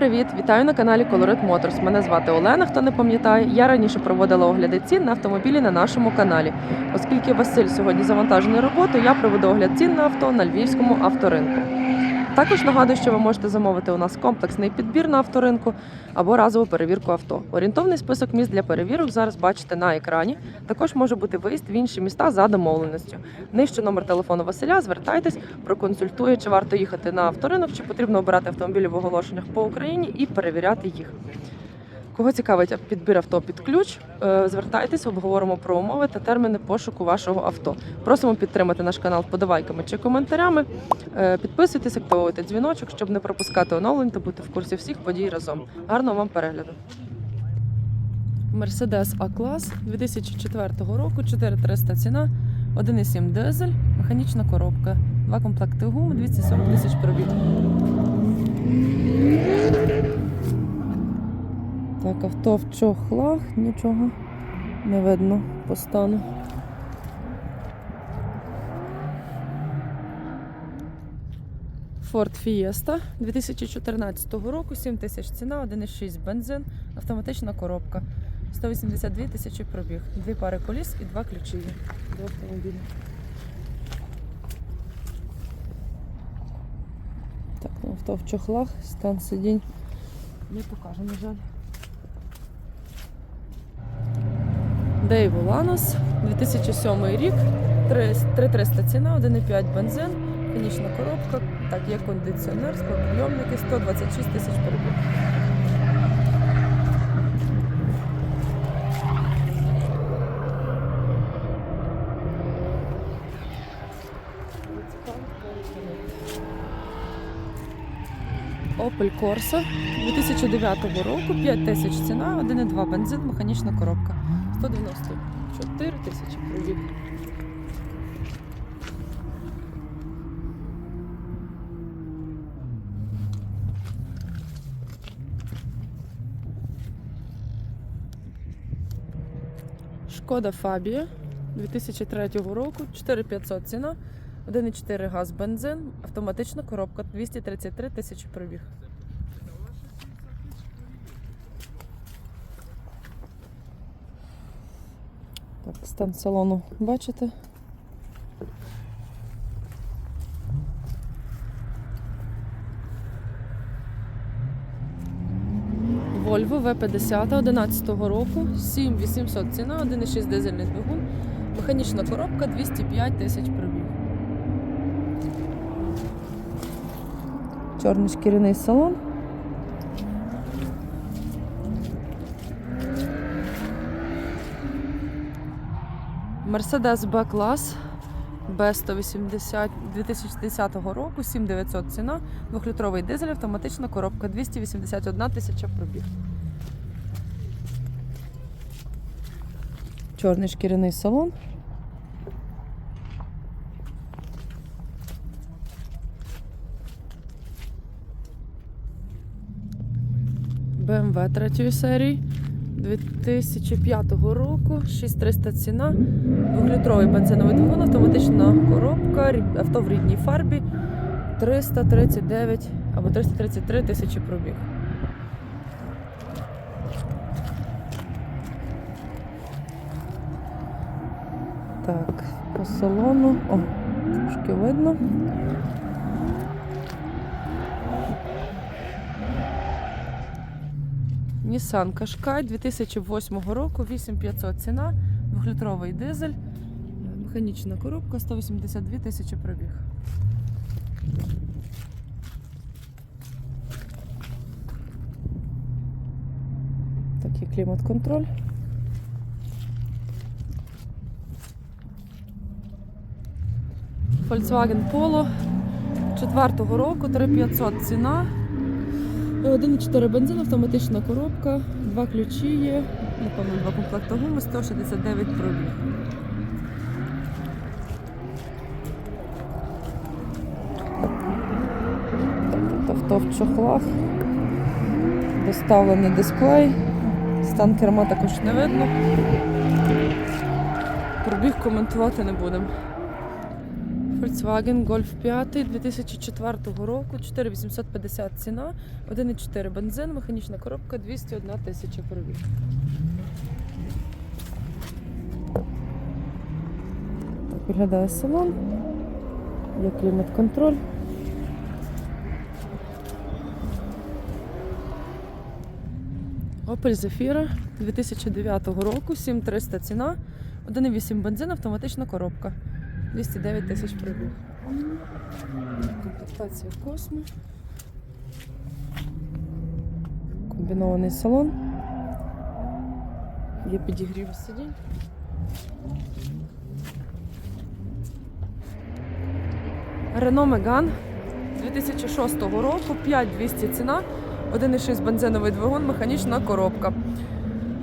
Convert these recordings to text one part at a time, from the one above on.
привіт! Вітаю на каналі Colorit Motors. Мене звати Олена. Хто не пам'ятає, я раніше проводила огляди цін на автомобілі на нашому каналі. Оскільки Василь сьогодні завантажений роботою, я проведу огляд цін на авто на львівському авторинку. Також нагадую, що ви можете замовити у нас комплексний підбір на авторинку або разову перевірку авто. Орієнтовний список міст для перевірок зараз бачите на екрані. Також може бути виїзд в інші міста за домовленістю. Нижче номер телефону Василя. Звертайтесь, проконсультує, чи варто їхати на авторинок, чи потрібно обирати автомобілі в оголошеннях по Україні і перевіряти їх. Кого цікавить підбір авто під ключ, е, звертайтесь, обговоримо про умови та терміни пошуку вашого авто. Просимо підтримати наш канал вподобайками чи коментарями. Е, Підписуйтесь, активуйте дзвіночок, щоб не пропускати оновлень та бути в курсі всіх подій разом. Гарного вам перегляду. Mercedes A-клас 2004 року, 4300 ціна, 1,7 дизель, механічна коробка, два комплекти гум, 240 тисяч пробіг. Так, авто в чохлах, нічого не видно по стану. Ford Fiesta 2014 року, 7 тисяч ціна, 1,6 бензин, автоматична коробка, 182 тисячі пробіг, дві пари коліс і два ключі до автомобіля. Так, ну, авто в чохлах, стан сидінь не покаже, на жаль. Дейв Ланос, 2007 рік, 3300 ціна, 1,5 бензин, механічна коробка, так, є кондиціонер, склопідйомники, 126 тисяч пробіг. Opel Corsa 2009 року, 5 тисяч ціна, 1,2 бензин, механічна коробка. 194 тисячі пробіг. Шкода Фабія 2003 року, 4500 ціна, 1,4 газ бензин, автоматична коробка. 233 тисячі пробіг. Стан салону бачите? Volvo V50 11 року, 7800 ціна, 1,6 дизельний двигун, механічна коробка 205 тисяч пробіг. Чорний шкіряний салон. Mercedes B-клас B180 2010 року, 7900 ціна, 2-літровий дизель, автоматична коробка, 281 тисяча пробіг. Чорний шкіряний салон. BMW третьої серії 2005 року, 6300 ціна, 2-літровий бензиновий двигун, автоматична коробка, авто в рідній фарбі, 339 або 333 тисячі пробіг. Так, по салону. О, трошки видно. Nissan Qashqai 2008 року, 8500 ціна, 2-літровий дизель, механічна коробка, 182 тисячі пробіг. Такий клімат-контроль. Volkswagen Polo 4 року, 3500 ціна. 1,4 бензин, автоматична коробка, два ключі є, напевно, два комплекти гуми, 169 пробіг. Авто в чохлах, доставлений дисплей, стан керма також не видно. Пробіг коментувати не будемо. Volkswagen Golf 5 2004 року, 4850 ціна, 1,4 бензин, механічна коробка, 201 тисяча пробіг. Так виглядає салон. Є клімат-контроль. Opel Zafira 2009 року, 7300 ціна, 1,8 бензин, автоматична коробка. 209 тисяч пробіг. Комплектація Космо. Комбінований салон. Є підігрів сидінь. Renault Megane 2006 року, 5200 ціна, 1,6 бензиновий двигун, механічна коробка.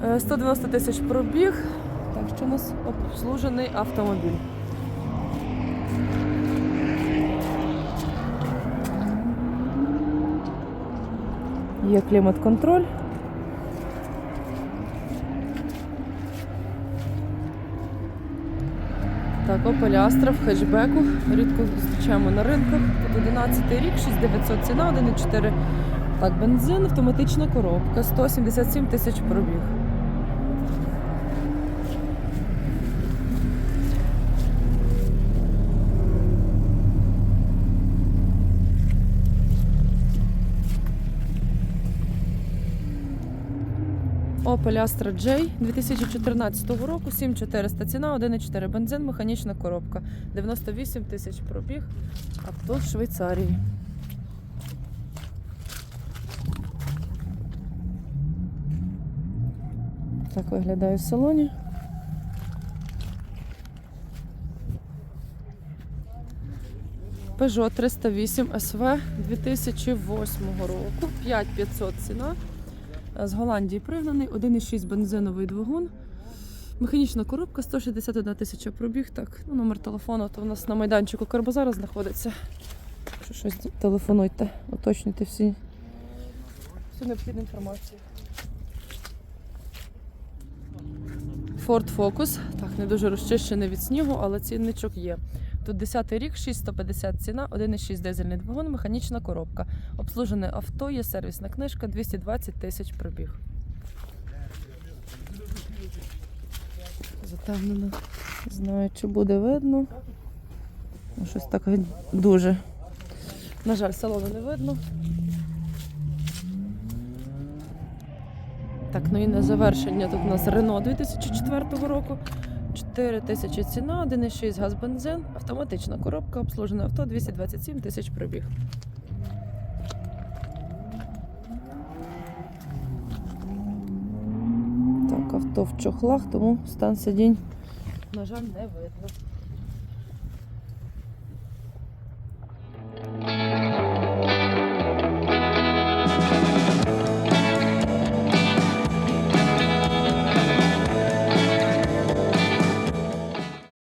Е, 190 тисяч пробіг, так що у нас обслужений автомобіль. Є клімат-контроль. Так, Opel Astra в хетчбеку. Рідко зустрічаємо на ринках. Тут 11 рік, 6900 ціна, 1,4 так, бензин, автоматична коробка, 177 тисяч пробіг. Opel Astra J 2014 року, 7400 ціна, 1,4 бензин, механічна коробка, 98 тисяч пробіг, авто в Швейцарії. Так виглядає в салоні. Peugeot 308 SV 2008 року, 5500 ціна. З Голландії пригнаний, 1,6 бензиновий двигун. Механічна коробка, 161 тисяча пробіг. Так, ну, номер телефону, то у нас на майданчику Карбозара знаходиться. Якщо щось телефонуйте, уточнюйте всі, всю необхідну інформацію. Ford Focus. Так, не дуже розчищений від снігу, але цінничок є. Тут 10-й рік, 6150 ціна, 1,6 дизельний двигун, механічна коробка. Обслужене авто, є сервісна книжка, 220 тисяч пробіг. Затемнено. Не знаю, чи буде видно. Ну, Щось таке дуже. На жаль, салону не видно. Так, ну і на завершення тут у нас Renault 2004 року. 4 тисячі ціна, 1,6 газ бензин, автоматична коробка, обслужене авто, 227 тисяч пробіг. Так, авто в чохлах, тому стан сидінь, на жаль, не видно.